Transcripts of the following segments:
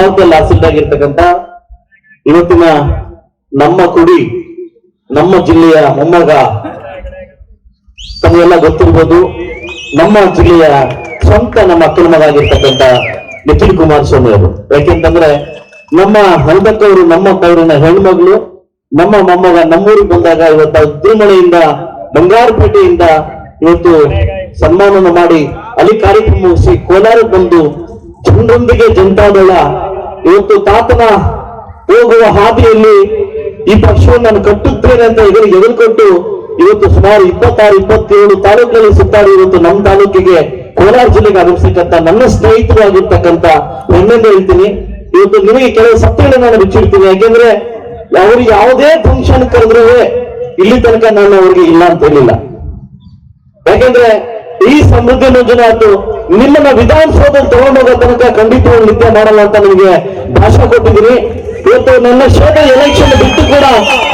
ಅಮರಾವತಿಯಲ್ಲಿ acid ಆಗಿರ್ತಕ್ಕಂತ ಇವತ್ತಿನ ನಮ್ಮ ಕುಡಿ, ನಮ್ಮ ಜಿಲ್ಲೆಯ ಮೊಮ್ಮಗ, ತಮಗೆಲ್ಲ ಗೊತ್ತಿರ್ಬೋದು, ನಮ್ಮ ಜಿಲ್ಲೆಯ ಸ್ವಂತ ನಮ್ಮ ಅಕ್ಕನ ಮಗ ಆಗಿರ್ತಕ್ಕಂಥ ನಿಖಿಲ್ ಕುಮಾರಸ್ವಾಮಿ ಅವರು. ಯಾಕೆಂತಂದ್ರೆ ನಮ್ಮ ಹಣದಕ್ಕವರು ನಮ್ಮ ತವರಿನ ಹೆಣ್ಮಗಳು, ನಮ್ಮ ಮೊಮ್ಮಗ ನಮ್ಮೂರಿಗೆ ಬಂದಾಗ ಇವತ್ತು ಉದ್ದಿಮಳೆಯಿಂದ ಬಂಗಾರಪೇಟೆಯಿಂದ ಇವತ್ತು ಸನ್ಮಾನನ ಮಾಡಿ ಅಲ್ಲಿ ಕಾರ್ಯಕ್ರಮ ಮುಗಿಸಿ ಕೋಲಾರಕ್ಕೆ ಬಂದು ಜನರೊಂದಿಗೆ ಜನತಾದಳ ಇವತ್ತು ತಾತನ ಹೋಗುವ ಹಾದಿಯಲ್ಲಿ ಈ ಪಕ್ಷವನ್ನು ನಾನು ಕಟ್ಟುತ್ತೇನೆ ಅಂತ ಎದುರು ಎದುರುಕೊಟ್ಟು ಇವತ್ತು ಸುಮಾರು ಇಪ್ಪತ್ತಾರು, ಇಪ್ಪತ್ತೇಳು ತಾಲೂಕುಗಳಲ್ಲಿ ಸುತ್ತಾಡಿ ಇವತ್ತು ನಮ್ಮ ತಾಲೂಕಿಗೆ ಕೋಲಾರ ಜಿಲ್ಲೆಗೆ ಆಗಮಿಸತಕ್ಕಂತ ನನ್ನ ಸ್ನೇಹಿತರು ಆಗಿರ್ತಕ್ಕಂತ ಹೆಮ್ಮೆಂದು ಹೇಳ್ತೀನಿ. ಇವತ್ತು ನಿಮಗೆ ಕೆಲವು ಸತ್ಯಗಳನ್ನ ನಾನು ಬಿಚ್ಚಿಡ್ತೀನಿ. ಯಾಕೆಂದ್ರೆ ಅವ್ರಿಗೆ ಯಾವುದೇ ಫಂಕ್ಷನ್ ಕರೆದ್ರೂ ಇಲ್ಲಿ ತನಕ ನಾನು ಅವ್ರಿಗೆ ಇಲ್ಲ ಅಂತ ಹೇಳಿಲ್ಲ. ಯಾಕೆಂದ್ರೆ ಈ ಸಮೃದ್ಧಿ ಮಂಜುನಾಥ್ ನಿಮ್ಮನ್ನ ವಿಧಾನಸೌಧ ತಗೊಂಡೋಗೋ ತನಕ ಖಂಡಿತವಾಗಿ ನಿತ್ಯ ಮಾಡಲ್ಲ ಅಂತ ನಿಮಗೆ ಭಾಷಣ ಕೊಟ್ಟಿದ್ದೀನಿ. ಇವತ್ತು ನನ್ನ ಕ್ಷೇತ್ರ ಎಲೆಕ್ಷನ್ ಬಿಟ್ಟು ಕೂಡ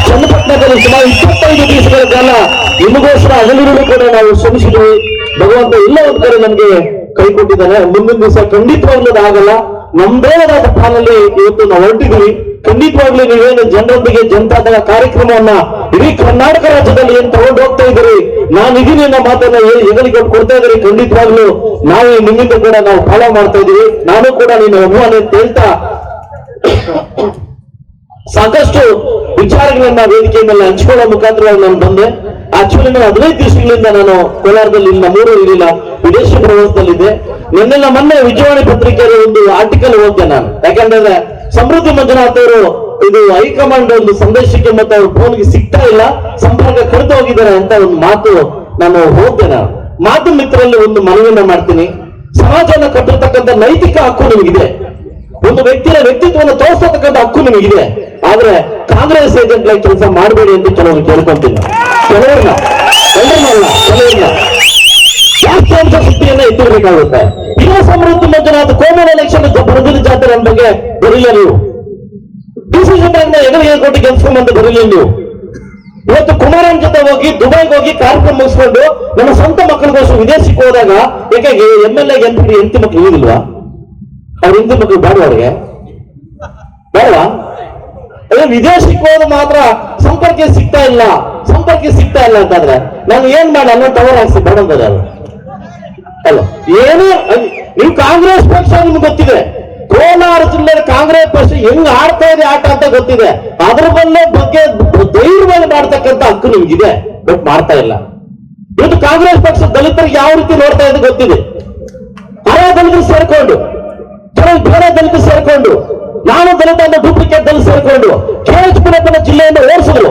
ಚನ್ನಪಟ್ಟಣದಲ್ಲಿ ಸುಮಾರು ಇಪ್ಪತ್ತೈದು ದಿವಸಗಳ ಕಾಲ ನಿಮಗೋಸ್ಕರ ಅಗಲಿರಲು ಕೂಡ ನಾವು ಶ್ರಮಿಸಿದ್ವಿ. ಭಗವಂತ ಇಲ್ಲ ಒಂದು ಕಡೆ ನಮ್ಗೆ ಕೈ ಕೊಟ್ಟಿದ್ದಾನೆ ಮುಂದಿನ ದಿವಸ ಖಂಡಿತವಾಗ್ಲೂ ಆಗಲ್ಲ. ನಮ್ದೇನಾದ ಪಾಲಲ್ಲಿ ಇವತ್ತು ನಾವು ಹೊರಟಿದ್ವಿ ಖಂಡಿತವಾಗ್ಲಿ ನೀವೇನು ಜನರೊಂದಿಗೆ ಜನತಾದಳ ಕಾರ್ಯಕ್ರಮವನ್ನ ಇಡೀ ಕರ್ನಾಟಕ ರಾಜ್ಯದಲ್ಲಿ ಏನ್ ತಗೊಂಡು ಹೋಗ್ತಾ ಇದ್ದೀರಿ? ನಾನು ಇದೀನಿ ಅನ್ನೋ ಮಾತನ್ನ ಹೆಗಲಿಗೆ ಕೊಡ್ತಾ ಇದ್ದೀರಿ. ಖಂಡಿತವಾಗ್ಲೂ ನಾವು ನಿಮ್ಮಿಂದ ಕೂಡ ನಾವು ಫಾಲೋ ಮಾಡ್ತಾ ಇದೀವಿ ನಾನು ಕೂಡ ನೀನು ಅಭಿಮಾನ ಅಂತ ಹೇಳ್ತಾ ಸಾಕಷ್ಟು ವಿಚಾರಗಳನ್ನ ವೇದಿಕೆ ಮೇಲೆ ಹಂಚ್ಕೊಳ್ಳೋ ಮುಖಾಂತರ ನಾನು ಬಂದೆ. ಆಕ್ಚುಲಿ ನಾನು ಹದಿನೈದು ದಿವಸಗಳಿಂದ ನಾನು ಕೋಲಾರದಲ್ಲಿ ನಮ್ಮೂರಲ್ಲಿ ಮೂರು ಇರಲಿಲ್ಲ ವಿದೇಶಿ ಪ್ರವಾಸದಲ್ಲಿದೆ ನಿನ್ನೆಲ್ಲ ಮೊನ್ನೆ ವಿಜಯವಾಣಿ ಪತ್ರಿಕೆಯ ಒಂದು ಆರ್ಟಿಕಲ್ ಓದಿದೆ ನಾನು. ಯಾಕಂದ್ರೆ ಸಮೃದ್ಧಿ ಮಂಜುನಾಥ್ ಅವರು ಇದು ಹೈಕಮಾಂಡ್ ಒಂದು ಸಂದೇಶಕ್ಕೆ ಮತ್ತೆ ಅವ್ರ ಫೋನ್ಗೆ ಸಿಗ್ತಾ ಇಲ್ಲ, ಸಂಪರ್ಕ ಕಡಿದು ಹೋಗಿದ್ದಾರೆ ಅಂತ ಒಂದು ಮಾತು ನಾನು ಓದ್ದೆ ನಾನು. ಮಾತು ಮಿತ್ರರಲ್ಲಿ ಒಂದು ಮನವಿಯನ್ನ ಮಾಡ್ತೀನಿ. ಸಮಾಜವನ್ನು ಕಟ್ಟಿರ್ತಕ್ಕಂಥ ನೈತಿಕ ಹಕ್ಕು ನಿಮಗಿದೆ. ಒಂದು ವ್ಯಕ್ತಿಯ ವ್ಯಕ್ತಿತ್ವವನ್ನು ತೋರಿಸತಕ್ಕಂಥ ಹಕ್ಕು ನಿಮಗಿದೆ. ಆದ್ರೆ ಕಾಂಗ್ರೆಸ್ ಏಜೆಂಟ್ ಕೆಲಸ ಮಾಡಬೇಡಿ ಅಂತ ಕೆಲವರು ಕೇಳ್ಕೊಂತೀನಿ ಕೆಲವ್ರನ್ನ ಎಲ್ಲರನ್ನಲ್ಲ ಕೆಲವ್ರನ್ನ. ಅಂಶ ಶಕ್ತಿಯನ್ನ ಎತ್ತಿರ್ಬೇಕಾಗುತ್ತೆ ಯುವ ಸಮೃದ್ಧಿ ಮಂಜುನಾಥ್ ಕೋಮಲ್ ಎಲೆಕ್ಷನ್ ಬರದಿನ ಜಾತ್ರೆ ನನ್ನ ಬಗ್ಗೆ ಬರಲಿಲ್ಲ ನೀವು. ಡಿಸಿಷನ್ ಬ್ಯಾಂಕ್ ಎದುರಿಗೆ ಕೊಟ್ಟು ಗೆಲ್ಸ್ಕೊಂಡ್ಬಂದು ಬರಲಿಲ್ಲ ನೀವು. ಇವತ್ತು ಕುಮಾರನ್ ಜೊತೆ ಹೋಗಿ, ದುಬೈಗೆ ಹೋಗಿ ಕಾರ್ಯಕ್ರಮ ಮುಗಿಸ್ಕೊಂಡು ನಮ್ಮ ಸ್ವಂತ ಮಕ್ಕಳಿಗೋಸ್ಕರ ವಿದೇಶಕ್ಕೆ ಹೋದಾಗ ಯಾಕೆ M L A M P ಹೆಂಡತಿ ಮಕ್ಕಳು ಇದಿಲ್ವಾ ಅವ್ರ ಎಂತಿ ಮಕ್ಕಳು ಬೇಡ ಅವ್ರಿಗೆ ಬೇಡವಾ ವಿದೇಶಕ್ಕೆ ಹೋದ ಮಾತ್ರ ಸಂಪರ್ಕ ಸಿಗ್ತಾ ಇಲ್ಲ ಸಂಪರ್ಕ ಸಿಗ್ತಾ ಇಲ್ಲ ಅಂತಂದ್ರೆ ನಾನು ಏನ್ ಮಾಡಿ ಅನ್ನೋ ಟವರ್ ಹಾಕ್ಸಿ ಬಡಂಬದ ಅಲ್ಲ. ಏನು ನೀವು ಕಾಂಗ್ರೆಸ್ ಪಕ್ಷ ನಿಮ್ಗೆ ಗೊತ್ತಿದೆ. ಕೋಲಾರ ಜಿಲ್ಲೆ ಕಾಂಗ್ರೆಸ್ ಪಕ್ಷ ಹೆಂಗ್ ಆಡ್ತಾ ಇದೆ, ಆಟ ಅಂತ ಗೊತ್ತಿದೆ. ಅದ್ರ ಬಲ್ಲೇ ಬಗ್ಗೆ ಧೈರ್ಯವಾಗಿ ಮಾಡ್ತಕ್ಕಂಥ ಹಕ್ಕು ನಿಮ್ಗಿದೆ ಬಟ್ ಮಾಡ್ತಾ ಇಲ್ಲ. ಇವತ್ತು ಕಾಂಗ್ರೆಸ್ ಪಕ್ಷ ದಲಿತರಿಗೆ ಯಾವ ರೀತಿ ನೋಡ್ತಾ ಇದೆ ಗೊತ್ತಿದೆ. ಅರ ದಲಿತರು ಸೇರ್ಕೊಂಡು, ಕೆಲವು ಬೇರೆ ದಲಿತರು ಸೇರ್ಕೊಂಡು ನಾನು ದಲಿತ ಡೂಪ್ಲಿಕೇಟ್ ದಲಿತ ಸೇರಿಕೊಂಡು ಕೆ ಜಿಲ್ಲೆಯನ್ನು ಓಡಿಸಿದ್ರು?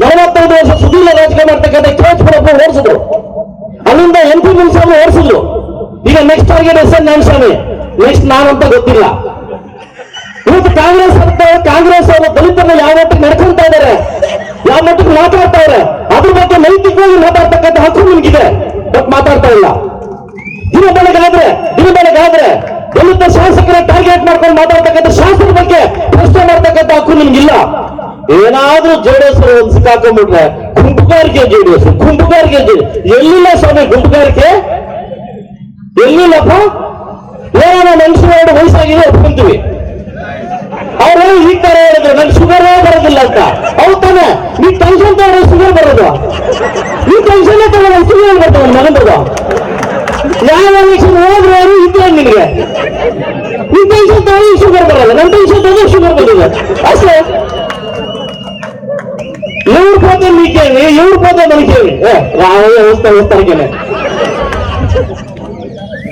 ನಲವತ್ತೈದು ವರ್ಷ ಸುದೀರ್ಘ ರಾಜಕೀಯ ಮಾಡ್ತಕ್ಕಂಥ ಕೆ ಎಚ್ ಪುರಪ್ಪ ಓಡಿಸಿದ್ರು. ಅಲ್ಲಿಂದ ಎಂ ಪಿ ಮುನಿಸ್ವಾಮಿ ಓಡಿಸಿದ್ರು. ಈಗ next target S N Swamy next ನಾನಂತ ಗೊತ್ತಿಲ್ಲ. ಇವತ್ತು ಕಾಂಗ್ರೆಸ್ ಅಂತ ಕಾಂಗ್ರೆಸ್ ಅವರು ದಲಿತರನ್ನ ಯಾವ ಮಟ್ಟಿಗೆ ನಡ್ಕೊಂತಾ ಇದ್ದಾರೆ? ಯಾವ ಮಟ್ಟಿಗೆ ಮಾತಾಡ್ತಾ ಇದ್ದಾರೆ? ಅದ್ರ ಬಗ್ಗೆ ನೈತಿಕವಾಗಿ ಮಾತಾಡ್ತಕ್ಕಂಥ ಹಕ್ಕು ನಿಮ್ಗಿದೆ. ಬಟ್ ಮಾತಾಡ್ತಾ ಇಲ್ಲ. ದಿನ ಆದ್ರೆ ದಿನ ಬೆಳಗಾದ್ರೆ ದಲಿತ ಶಾಸಕರ ಟಾರ್ಗೆಟ್ ಮಾಡ್ಕೊಂಡು ಮಾತಾಡ್ತಕ್ಕಂಥ ಶಾಸಕರ ಬಗ್ಗೆ ಪ್ರಶ್ನೆ ಮಾಡ್ತಕ್ಕಂಥ ಹಕ್ಕು ನಿಮ್ಗಿಲ್ಲ. ಏನಾದ್ರೂ ಜೆಡಿಎಸ್ ಸಿಕ್ಕಾಕೊಂಡ್ಬಿಟ್ರೆ ಗುಂಪುಗಾರಿಕೆ ಜೆಡಿಎಸ್ ಗುಂಪುಗಾರಿಕೆ ಜೆಡಿಎಸ್. ಎಲ್ಲಿಲ್ಲ ಸ್ವಾಮಿ ಗುಂಪುಗಾರಿಕೆ? ಎಲ್ಲಿಲ್ಲಪ್ಪ? ಏನೋ ಮನುಷ್ಯರು ಎರಡು ವಯಸ್ಸಾಗಿದೆ, ಒಪ್ಕೊಂತೀವಿ. ಅವ್ರು ಈ ತರ ಹೇಳಿದ್ರು, ನನ್ ಶುಗರ್ ಬರೋದಿಲ್ಲ ಅಂತ. ಅವ್ರು ತಾನೆ, ನೀ ಟೆನ್ಷನ್ ತಗೊಂಡ್ರೆ ಶುಗರ್ ಬರೋದು. ನೀ ಟೆನ್ಷನ್ ತಗೊಂಡ್ರೆ ಶುಗರ್ ಬರ್ತದೆ? ಬರೋದು. ಯಾವ ಎಲೆಕ್ಷನ್ ಹೋದ್ರೆ ಇದ್ರೆ ನಿನಗೆ ನೀ ಟೆನ್ಷನ್ ತಗೊಂಡು ಶುಗರ್ ಬರಲ್ಲ ನನ್ ಟೆನ್ಷನ್ ತಗೊಂಡ್ರೆ ಶುಗರ್ ಬರೋದಿಲ್ಲ ಅಷ್ಟೇ ಇವ್ರ పోతే ರೂಪಾಯಿ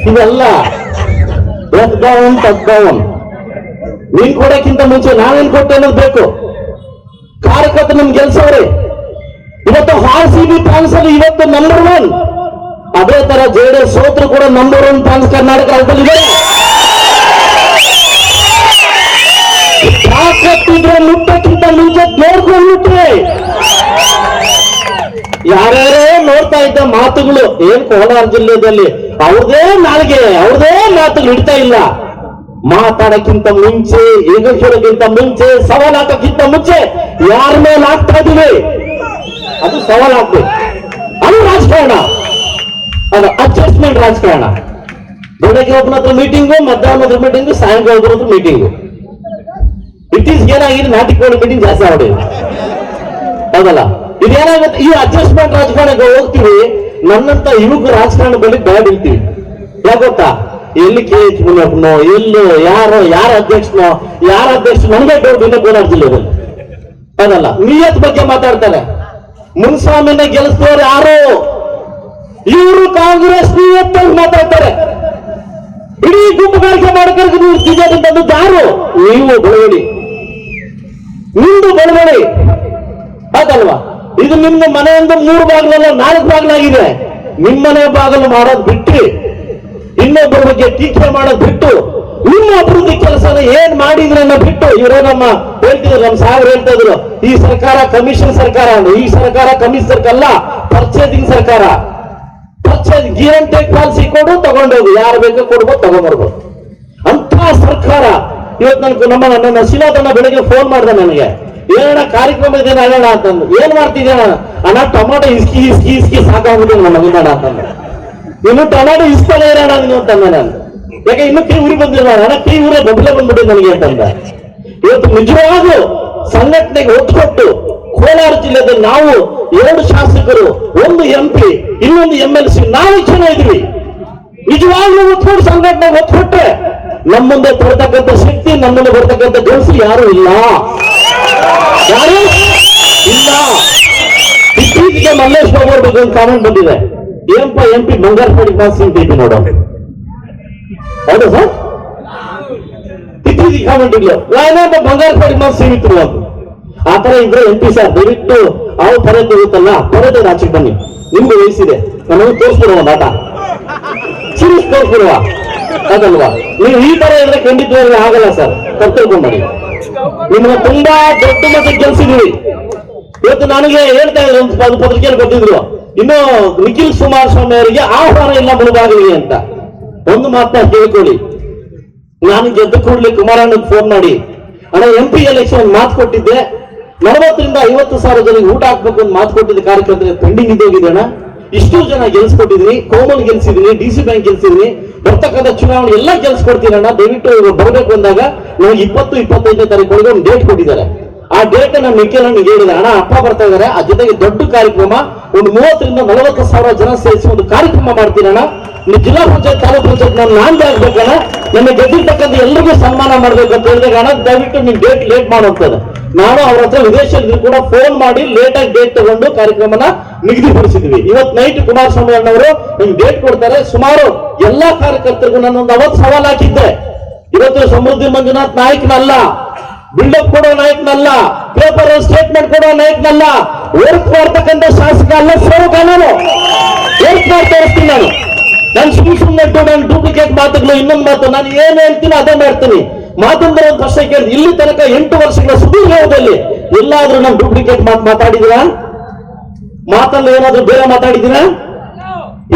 ಇದೆಲ್ಲ ಎದ್ಗವನ್ ತಗ್ಗವನ್ ನೀನ್ ಕೊಡಕ್ಕಿಂತ ಮುಂಚೆ ನಾನೇನ್ ಕೊಟ್ಟೆ ಅನ್ನೋದು ಬೇಕು. ಕಾರ್ಯಕರ್ತ ನಮ್ ಗೆಲ್ಸವ್ರೆ. ಇವತ್ತು ಹಾಲ್ ಸಿ ಬಿ ಫ್ಯಾನ್ಸ್ ಅಲ್ಲಿ ಇವತ್ತು ನಂಬರ್ ಒನ್ ಅದೇ ತರ ಜೆ ಡಿ ಎಸ್ ಸೋತ್ರ ಕೂಡ ನಂಬರ್ ಒನ್ ಫ್ಯಾನ್ಸ್ ಕರ್ನಾಟಕ ರಾಜ್ಯದಲ್ಲಿ ತಾಕತ್ತಿದ್ರೆ ಮುಟ್ಟಕ್ಕಿಂತ ಮುಂಚೆ ದೇವ್ರಿಗೂ ಮುಟ್ಟೆ ಯಾರ್ಯಾರೇ ನೋಡ್ತಾ ಇದ್ದ ಮಾತುಗಳು ಏನ್ ಕೋಲಾರ ಜಿಲ್ಲೆಯಲ್ಲಿ ಅವ್ರದೇ ನಾಲ್ಗೆ, ಅವ್ರದೇ ಮಾತುಗಳು ಇಡ್ತಾ ಇಲ್ಲ. ಮಾತಾಡಕ್ಕಿಂತ ಮುಂಚೆ ಎಗರ್ಸೋದಕ್ಕಿಂತ ಮುಂಚೆ ಸವಾಲ್ ಹಾಕಕ್ಕಿಂತ ಮುಂಚೆ ಯಾರ ಮೇಲೆ ಹಾಕ್ತಾ ಇದೀವಿ ಅದು ಸವಾಲ್ ಹಾಕ್ಬೇಕು ಅದು ರಾಜಕಾರಣ. ಅದು ಅಡ್ಜಸ್ಟ್ಮೆಂಟ್ ರಾಜಕಾರಣ. ಬೆಳಗ್ಗೆ ಒಬ್ಬನ ಹತ್ರ ಮೀಟಿಂಗು ಮಧ್ಯಾಹ್ನದ ಮೀಟಿಂಗು ಸಾಯಂಕಾಲ ಒಬ್ಬರ ಹತ್ರ ಮೀಟಿಂಗು ಇತ್ತೀಚೆಗೆ ಏನಾಗಿದೆ ನಾಟಿಕೋಳಿ ಮೀಟಿಂಗ್ ಜಾಸ್ತಿ ಆಗಿದೆ ಹೌದಲ್ಲ? ಇದೇನಾಗುತ್ತೆ? ಈ ಅಡ್ಜಸ್ಟ್ಮೆಂಟ್ ರಾಜಕಾರಣಕ್ಕೆ ಹೋಗ್ತೀವಿ, ನನ್ನಂತ ಯುವಕ ರಾಜಕಾರಣ ಬಳಿ ಬೇಡ ಇರ್ತೀವಿ ಯಾಕೆ ಗೊತ್ತಾ? ಎಲ್ಲಿ ಕೆ ಎಚ್ ಮುನಿಯಪ್ಪನೋ, ಎಲ್ಲಿ ಯಾರೋ, ಯಾರ ಅಧ್ಯಕ್ಷನೋ, ಯಾರ ಅಧ್ಯಕ್ಷ ನನಗೆ ಡೌಟ್ ಇಲ್ಲ ಕೋಲಾರ ಜಿಲ್ಲೆಯಲ್ಲಿ. ಅದಲ್ಲ, ನಿಯತ್ ಬಗ್ಗೆ ಮಾತಾಡ್ತಾರೆ ಮುನ್ಸ್ವಾಮಿನ ಗೆಲ್ಲಿಸಿದವರು ಯಾರು? ಇವರು ಕಾಂಗ್ರೆಸ್ ನಿಯತ್ತಾಗಿ ಮಾತಾಡ್ತಾರೆ. ಇಡೀ ಗುಂಪುಗಾರಿಕೆ ಮಾಡ್ಕೊಂಡು ನೀವು ತಂದದ್ದು ಯಾರು? ನೀವು ಬೆಳವಡಿ ನಿಮ್ದು ಬೆಳವಡಿ ಹೌದಲ್ವಾ ಇದು ನಿಮ್ಮ ಮನೆಯಿಂದ ಮೂರು ಬಾಗಿಲಲ್ಲ, ನಾಲ್ಕು ಬಾಗಿಲಾಗಿದೆ. ನಿಮ್ಮನೆ ಬಾಗಿಲು ಮಾಡೋದು ಬಿಟ್ಟು ಇನ್ನೊಬ್ಬರ ಬಗ್ಗೆ ಟೀಕೆ ಮಾಡೋದು ಬಿಟ್ಟು. ನಿಮ್ಮ ಅಭಿವೃದ್ಧಿ ಕೆಲಸನ ಏನ್ ಮಾಡಿದ್ರೆ ಬಿಟ್ಟು. ಇವರೇ ನಮ್ಮ ಹೇಳ್ತಿದ್ರು, ನಮ್ಮ ಸಾಹೇಬ್ರು ಹೇಳ್ತಾ ಇದ್ರು ಈ ಸರ್ಕಾರ ಕಮಿಷನ್ ಸರ್ಕಾರ ಅಂದ್ರೆ. ಈ ಸರ್ಕಾರ ಕಮಿಷನ್ ಸರ್ಕಾರ ಅಲ್ಲ ಪರ್ಚೇಸಿಂಗ್ ಸರ್ಕಾರ. ಪರ್ಚೇಸ್ ಗಿವ್ ಟೇಕ್ ಪಾಲಿಸಿ ಕೊಡು ತಗೊಂಡೋದು ಯಾರು ಬೇಕು ಕೊಡ್ಬೋದು ತಗೊಂಡ್ಬರ್ಬೋದು ಅಂತ ಸರ್ಕಾರ. ಇವತ್ತು ನನ್ಗೆ ನಮ್ಮ ನನ್ನ ಶಿವತನ ಬೆಳಿಗ್ಗೆ ಫೋನ್ ಮಾಡಿದೆ ನನಗೆ. ಏನಣ್ಣ ಕಾರ್ಯಕ್ರಮ ಇದೆ ಅಣ್ಣ ಅಂತಂದು. ಏನ್ ಮಾಡ್ತಿದ್ದೇಣ ಅಣ್ಣ, ಟೊಮಾಟೊ ಇಸ್ಕಿ ಇಸ್ಕಿ ಇಸ್ಕಿ ಸಾಕಾಗ್ಬಿಟ್ಟು ನನ್ನ ಮಗನ ಅಂತಂದ. ಇನ್ನು ಟೊಮಾಟೊ ಇಸ್ತಾನೆ ಇರೋಣ ನೀನು ಅಂತಂದ ನಾನು. ಯಾಕೆ ಇನ್ನು ಕೈ ಬಂದಿಲ್ಲ ಅಣ್ಣ ಕೈ ಊರ ಬಬ್ಲೆ ಬಂದ್ಬಿಟ್ಟು ನನಗೆ ಅಂತಂದ. ಇವತ್ತು ನಿಜವಾಗ್ಲೂ ಸಂಘಟನೆಗೆ ಒತ್ತು ಕೋಲಾರ ಜಿಲ್ಲೆದ ನಾವು ಎರಡು ಶಾಸಕರು, ಒಂದು ಎಂ ಪಿ ಇನ್ನೊಂದು ಎಂ ಎಲ್ ಸಿ ನಾವು ಜನ ಇದ್ವಿ ನಿಜವಾಗ್ಲೂ ಒತ್ಕೊಂಡು ಸಂಘಟನೆ ಒತ್ಕೊಟ್ರೆ ನಮ್ಮ ಮುಂದೆ ಬರ್ತಕ್ಕಂಥ ಶಕ್ತಿ ನಮ್ಮ ಮುಂದೆ ಬರ್ತಕ್ಕಂಥ ಗೆಲ್ಸಿ ಯಾರು ಇಲ್ಲ. ಯಾರು? ಇಲ್ಲ. ಇತ್ತೀಚೆಗೆ ಮಲ್ಲೇಶ್ ಬಾಬು ಬಗ್ಗೆ ಒಂದು ಕಾಮೆಂಟ್ ಬಂದಿದೆ. ಏನಪ್ಪ ಎಂ ಪಿ ಬಂಗಾರಪೇಟೆ ಮಾಸ್ ಅಂತ ನೋಡೋ? ಹೌದಾ ಸರ್? ಇತ್ತೀಚೆಗೆ ಕಾಮೆಂಟ್ ಇಲ್ಲ ನಾನೇನಪ್ಪ ಬಂಗಾರಪೇಟೆ ಮಾಸ್ ಸೀಮಿತರು ಅಂತ. ಆ ತರ ಇದ್ರೆ ಎಂ ಪಿ ಸರ್, ದಯವಿಟ್ಟು ಅವ್ರ ಪರದೆ ಇರುತ್ತಲ್ಲ ಪರದೆ ಆಚೆಗೆ ಬನ್ನಿ. ನಿಮ್ಗೆ ವಯಸ್ಸಿದೆ ನಮಗೆ ತೋರಿಸ್ಬಿಡುವ ಆಟ ಸೀರಿಯಸ್ ತೋರಿಸ್ಬಿಡುವ. ಅದಲ್ವಾ? ನೀವು ಈ ತರ ಇದ್ರೆ ಖಂಡಿತವಾಗಿ ಆಗಲ್ಲ ಸರ್. ಕರ್ತಳ್ಕೊಂಬಡಿ ನಿಮ್ಮನ್ನ ತುಂಬಾ ದೊಡ್ಡ ಮಟ್ಟಕ್ಕೆ ಗೆಲ್ಸಿದೀವಿ ಇವತ್ತು ನನಗೆ ಹೇಳ್ತಾ ಇದ್ರು ಒಂದು ಪತ್ರಿಕೆಯಲ್ಲಿ ಕೊಟ್ಟಿದ್ರು, ಇನ್ನು ನಿಖಿಲ್ ಕುಮಾರಸ್ವಾಮಿ ಅವರಿಗೆ ಆಹ್ವಾನ ಇಲ್ಲ ಮುಳುಗಾಗಲಿ ಅಂತ. ಒಂದು ಮಾತನ್ನ ಕೇಳ್ಕೊಳ್ಳಿ. ನಾನು ಗೆದ್ದ ಕೂಡಲೇ ಕುಮಾರಣ್ಣಗೆ ಫೋನ್ ಮಾಡಿ, ಅಣ್ಣ ಎಂ ಪಿ ಎಲೆಕ್ಷನ್ ಮಾತು ಕೊಟ್ಟಿದ್ದೆ. ನಲವತ್ತರಿಂದ ಐವತ್ತು ಸಾವಿರ ಜನಕ್ಕೆ ಊಟ ಹಾಕ್ಬೇಕು ಅಂತ ಮಾತು ಕೊಟ್ಟಿದ್ದ ಕಾರ್ಯಕರ್ತರಿಗೆ ಪೆಂಡಿಂಗ್ ಇದೆ ಅಣ್ಣ? ಇಷ್ಟು ಜನ ಗೆಲ್ಸ್ಕೊಟ್ಟಿದ್ದೀನಿ ಕೋಮಲ್ ಗೆಲ್ಸಿದೀನಿ ಡಿ ಸಿ ಬ್ಯಾಂಕ್ ಗೆಲ್ಸಿದೀನಿ ಬರ್ತಕ್ಕಂಥ ಚುನಾವಣೆ ಎಲ್ಲ ಗೆಲ್ಸ್ಕೊಡ್ತೀನಿ ಅಣ್ಣ. ದಯವಿಟ್ಟು ಇವರು ಬರ್ಬೇಕು ಅಂದಾಗ ನಮಗೆ ಇಪ್ಪತ್ತು, ಇಪ್ಪತ್ತೈದನೇ ತಾರೀಕು ಒಂದು ಡೇಟ್ ಕೊಟ್ಟಿದ್ದಾರೆ. ಆ ಡೇಟ್ ನಾನು ನಿಖಿಲನಿಗೆ ಹೇಳಿದ ಅಣ್ಣ, ಅಪ್ಪ ಬರ್ತಾ ಇದ್ದಾರೆ. ಆ ಜೊತೆಗೆ ದೊಡ್ಡ ಕಾರ್ಯಕ್ರಮ, ಒಂದು ಮೂವತ್ತರಿಂದ ನಲವತ್ತು ಸಾವಿರ ಜನ ಸೇರಿಸಿ ಒಂದು ಕಾರ್ಯಕ್ರಮ ಮಾಡ್ತೀನಿ ಅಣ್ಣ. ನೀವು ಜಿಲ್ಲಾ ಪಂಚಾಯತ್, ತಾಲೂಕು ಪಂಚಾಯತ್ ನಾನು ನಾಂದಿ ಆಗ್ಬೇಕಣ್ಣ ನನ್ನ ಗೆದ್ದಿರ್ತಕ್ಕಂಥ ಎಲ್ಲರಿಗೂ ಸನ್ಮಾನ ಮಾಡ್ಬೇಕು ಅಂತ ಹೇಳಿದಾಗ ಅಣ್ಣ, ದಯವಿಟ್ಟು ನಿಮ್ ಡೇಟ್ ಲೇಟ್ ಮಾಡುವಂಥದ್ದು. ನಾನು ಅವ್ರ ಹತ್ರ ವಿದೇಶದಲ್ಲಿ ಕೂಡ ಫೋನ್ ಮಾಡಿ ಲೇಟಾಗಿ ಡೇಟ್ ತಗೊಂಡು ಕಾರ್ಯಕ್ರಮನ ನಿಗದಿಪಡಿಸಿದ್ವಿ. ಇವತ್ ನೈಟ್ ಕುಮಾರಸ್ವಾಮಿ ಅಣ್ಣವರು ನಿಮ್ಗೆ ಡೇಟ್ ಕೊಡ್ತಾರೆ. ಸುಮಾರು ಎಲ್ಲಾ ಕಾರ್ಯಕರ್ತರಿಗೂ ನನ್ನೊಂದು ಅವತ್ ಸವಾಲ್ ಹಾಕಿದ್ದೆ. ಇವತ್ತು ಸಮೃದ್ಧಿ ಮಂಜುನಾಥ್ ನಾಯಕನಲ್ಲ ಬಿಲ್ಡಪ್ ಕೊಡೋ ನಾಯಕನಲ್ಲ ಪೇಪರ್ ಸ್ಟೇಟ್ಮೆಂಟ್ ಕೊಡೋ ನಾಯಕನಲ್ಲ ವರ್ಕ್ ಮಾಡ್ತಕ್ಕಂಥ ಶಾಸಕ ಅಲ್ಲ ಸೇವಕ ನಾನು ವರ್ಕ್ ಮಾಡಿ ತೋರಿಸ್ತೀನಿ ನಾನು. ನಾನು ಸುಮ್ ಸುಮ್ಮನೆ ನಾನು ಡೂಪ್ಲಿಕೇಟ್ ಮಾತುಗಳು, ಇನ್ನೊಂದು ಮಾತು. ನಾನು ಏನ್ ಹೇಳ್ತೀನಿ ಅದೇ ಮಾಡ್ತೀನಿ. ಮಾತಂದ್ರೆ ಒಂದು ವರ್ಷ ಕೇಳಿ ಇಲ್ಲಿ ತನಕ ಎಂಟು ವರ್ಷಗಳ ಸುದೀರ್ಘದಲ್ಲಿ ಎಲ್ಲಾದ್ರೂ ನಾನು ಡೂಪ್ಲಿಕೇಟ್ ಮಾತು ಮಾತಾಡಿದ್ದೀರಾ? ಮಾತಲ್ಲಿ ಏನಾದ್ರೂ ಬೇರೆ ಮಾತಾಡಿದೀನ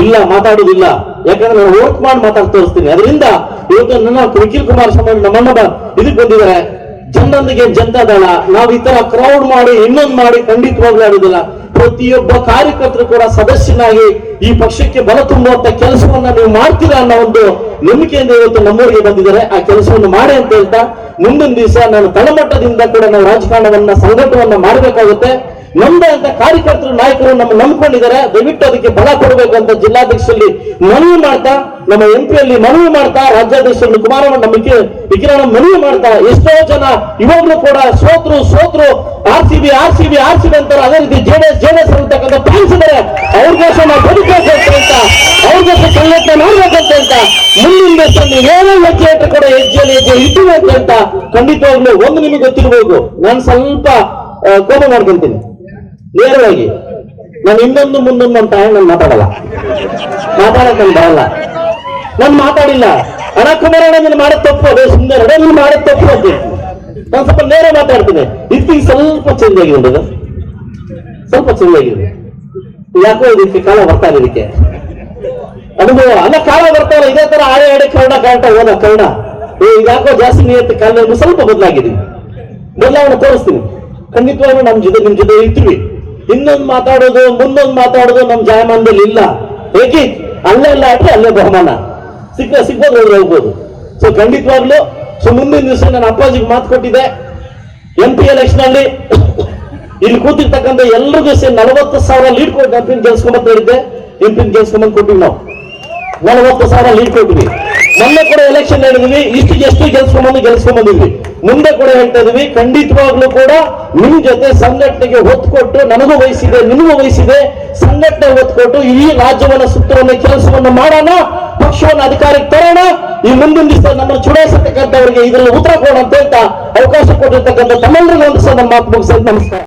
ಇಲ್ಲ ಮಾತಾಡುದಿಲ್ಲ ಯಾಕಂದ್ರೆ ನಾನು ವರ್ಕ್ ಮಾಡಿ ಮಾತಾಡ್ ತೋರಿಸ್ತೀನಿ. ಅದರಿಂದ ಇವತ್ತು ನನ್ನ ನಿಖಿಲ್ ಕುಮಾರಸ್ವಾಮಿ ನಮ್ಮನ್ನ ಇದಕ್ಕೆ ಬಂದಿದ್ದಾರೆ. ಜನರೊಂದಿಗೆ ಜನತಾದಳ ನಾವು ಈ ತರ ಕ್ರೌಡ್ ಮಾಡಿ, ಇನ್ನೊಂದು ಮಾಡಿ ಖಂಡಿತವಾಗ್ಲೂ ಆಡುದಿಲ್ಲ ಪ್ರತಿಯೊಬ್ಬ ಕಾರ್ಯಕರ್ತರು ಕೂಡ ಸದಸ್ಯನಾಗಿ ಈ ಪಕ್ಷಕ್ಕೆ ಬಲ ತುಂಬುವಂತ ಕೆಲಸವನ್ನ ನೀವು ಮಾಡ್ತೀರಾ ಅನ್ನೋ ಒಂದು ನಂಬಿಕೆಯಿಂದ ಇವತ್ತು ನಮ್ಮೂರಿಗೆ ಬಂದಿದ್ದಾರೆ. ಆ ಕೆಲಸವನ್ನು ಮಾಡಿ ಅಂತ ಹೇಳ್ತಾ, ಮುಂದಿನ ದಿವಸ ನಾನು ತಳಮಟ್ಟದಿಂದ ಕೂಡ ನಾವು ರಾಜಕಾರಣವನ್ನ ಸಂಘಟವನ್ನ ಮಾಡಬೇಕಾಗುತ್ತೆ. ನಮ್ದೇ ಅಂತ ಕಾರ್ಯಕರ್ತರು, ನಾಯಕರು ನಮ್ಮ ನಂಬ್ಕೊಂಡಿದ್ದಾರೆ. ದಯವಿಟ್ಟು ಅದಕ್ಕೆ ಬಲ ಕೊಡಬೇಕು ಅಂತ ಜಿಲ್ಲಾಧ್ಯಕ್ಷರಲ್ಲಿ ಮನವಿ ಮಾಡ್ತಾ, ನಮ್ಮ ಎಂಪಿಯಲ್ಲಿ ಮನವಿ ಮಾಡ್ತಾ ರಾಜ್ಯಾಧ್ಯಕ್ಷರಲ್ಲಿ ಕುಮಾರ ನಮಗೆ ವಿಕಿರಣ ಮನವಿ ಮಾಡ್ತಾ, ಎಷ್ಟೋ ಜನ ಇವಾಗ್ಲೂ ಕೂಡ ಸೋತ್ರು ಸೋತ್ರು R C B R C B R C B ಅಂತಾರೆ. ಅದೇ ರೀತಿ ಜೆಡಿಎಸ್ ಜೆಡಿಎಸ್ ಅಂತಕ್ಕಂಥ ಪಾಲಿಸಿದರೆ ಅವ್ರಿಗೋಸ್ಕರ ನಾವು ಬದುಕಬೇಕು ಅಂತ ಅವ್ರಿಗೋಸ್ಕರ ಸಂಘಟನೆ ಮಾಡ್ಬೇಕಂತ ಅಂತ ಮುಂದಿನ ಏನೇ ಹೆಜ್ಜೆ ಇಟ್ಟರು ಕೂಡ ಹೆಜ್ಜೆಯಲ್ಲಿ ಹೆಜ್ಜೆ ಇಟ್ಟಿವೆ ಅಂತ ಖಂಡಿತವಾಗ್ಲೂ ಒಂದು ನಿಮಗೆ ಗೊತ್ತಿರಬೇಕು ನಾನು ಸ್ವಲ್ಪ ಕೋಪ ಮಾಡ್ಕೊಂತೀನಿ. ನೇರವಾಗಿ. ನಾನು ಇನ್ನೊಂದು ಮುಂದೊಂದು ಅಂತ ನಾನು ಮಾತಾಡಲ್ಲ. ಮಾತಾಡಕ್ ಬರಲ್ಲ. ನಾನು ಮಾತಾಡಿಲ್ಲ. ಅಣ್ಣ ಕುಮಾರಣ್ಣ ನೀನು ಮಾಡೋದ್ ತಪ್ಪು ಅದೇ ಸುಮ್ಮನೆ ಅದೇ ನೀನು ಮಾಡೋದ್ ತಪ್ಪು ಅಂತ ನಾನು ಸ್ವಲ್ಪ ನೇರ ಮಾತಾಡ್ತೀನಿ. ಇತ್ತೀಗ ಸ್ವಲ್ಪ ಚೇಂಜ್ ಆಗಿದೆ ಅದು ಸ್ವಲ್ಪ ಚೇಂಜ್ ಆಗಿದೆ. ಯಾಕೋ ಇದಕ್ಕೆ ಕಾಲ ಬರ್ತಾ ಇದೆ ಇದಕ್ಕೆ. ಅನುಭವ. ಅಲ್ಲ, ಕಾಲ ಬರ್ತಾರ ಇದೇ ತರ ಆಡೆ ಆಡೆ ಕನ್ನಡ ಕಾಣ್ತಾ ಓದ ಕನ್ನಡ. ಏ ಯಾಕೋ ಜಾಸ್ತಿ ನಿಯತ್ತೆ ಕಾಲ ಸ್ವಲ್ಪ ಬದಲಾಗಿದೆ. ಬದಲಾವಣೆ ತೋರಿಸ್ತೀನಿ. ಖಂಡಿತವಾಗ್ಲೂ ನಮ್ಮ ಜೊತೆ ನಿಮ್ ಜೊತೆ ಇರ್ತೀವಿ. ಇನ್ನೊಂದು ಮಾತಾಡೋದು, ಮುಂದೊಂದು ಮಾತಾಡೋದು ನಮ್ಮ ಜಾಯಮಾನದಲ್ಲಿ ಇಲ್ಲ. ಏಕೆ? ಅಲ್ಲೇ ಎಲ್ಲ ಆಯ್ತು ಅಲ್ಲೇ ಬಹುಮಾನ. ಸಿಕ್ಕ ಸಿಗ್ಬೋದು ಹೋಗ್ಬೋದು. ಸೊ ಖಂಡಿತವಾಗ್ಲು ಸೊ ಮುಂದಿನ ದಿವಸ ನನ್ನ ಅಪ್ಪಾಜಿಗೆ ಮಾತು ಕೊಟ್ಟಿದ್ದೆ. ಎಂ ಪಿ ಎಲೆಕ್ಷನ್ ಅಲ್ಲಿ, ಇಲ್ಲಿ ಕೂತಿರ್ತಕ್ಕಂಥ ಎಲ್ಲರಿಗೂ ಸೇರಿ ನಲವತ್ತು ಸಾವಿರ ಲೀಡ್ ಕೊಟ್ಟು ಎಂ ಪಿನ್ ಗೆಲ್ಸ್ಕೊಂಬಂತ ಹೇಳಿದ್ದೆ. ಎಂ ಪಿನ್ ಗೆಲ್ಸ್ಕೊಂಬಂದು ಕೊಟ್ಟಿವಿ ನಾವು. ನಲವತ್ತು ಸಾವಿರ ಲೀಡ್ ಕೊಟ್ಟಿದ್ವಿ ಮೊನ್ನೆ ಕೂಡ ಎಲೆಕ್ಷನ್ ನಡೆದ್ವಿ ಇಷ್ಟು ಎಷ್ಟು ಗೆಲ್ಸ್ಕೊಂಡ್ಬಂದು ಗೆಲ್ಸ್ಕೊಂಡ್ ಬಂದಿದ್ವಿ ಮುಂದೆ ಕೂಡ ಹೇಳ್ತಾ ಇದೀವಿ ಖಂಡಿತವಾಗ್ಲೂ ಕೂಡ ನಿಮ್ ಜೊತೆ ಸಂಘಟನೆಗೆ ಒತ್ತು ಕೊಟ್ಟು ನನಗೂ ವಹಿಸಿದೆ, ನಿಮಗೂ ವಹಿಸಿದೆ. ಸಂಘಟನೆ ಒತ್ತು ಕೊಟ್ಟು ಈ ರಾಜ್ಯವನ್ನ ಸುತ್ತವನ್ನ ಕೆಲಸವನ್ನ ಮಾಡೋಣ. ಪಕ್ಷವನ್ನು ಅಧಿಕಾರಕ್ಕೆ ತರೋಣ. ಈ ಮುಂದಿನ ದಿವಸ ನಮ್ಮ ಚುಡಾಯಿಸತಕ್ಕಂಥವರಿಗೆ ಇದರಲ್ಲಿ ಉತ್ತರ ಕೊಡೋಣ ಅಂತ ಹೇಳ್ತಾ ಅವಕಾಶ ಕೊಟ್ಟಿರ್ತಕ್ಕಂಥ ತಮ್ಮೆಲ್ಲರಿಗೂ ಒಂದು ಸಹ ನಮ್ಮ ಮಾತು ಮುಗಿಸ್. ನಮಸ್ಕಾರ.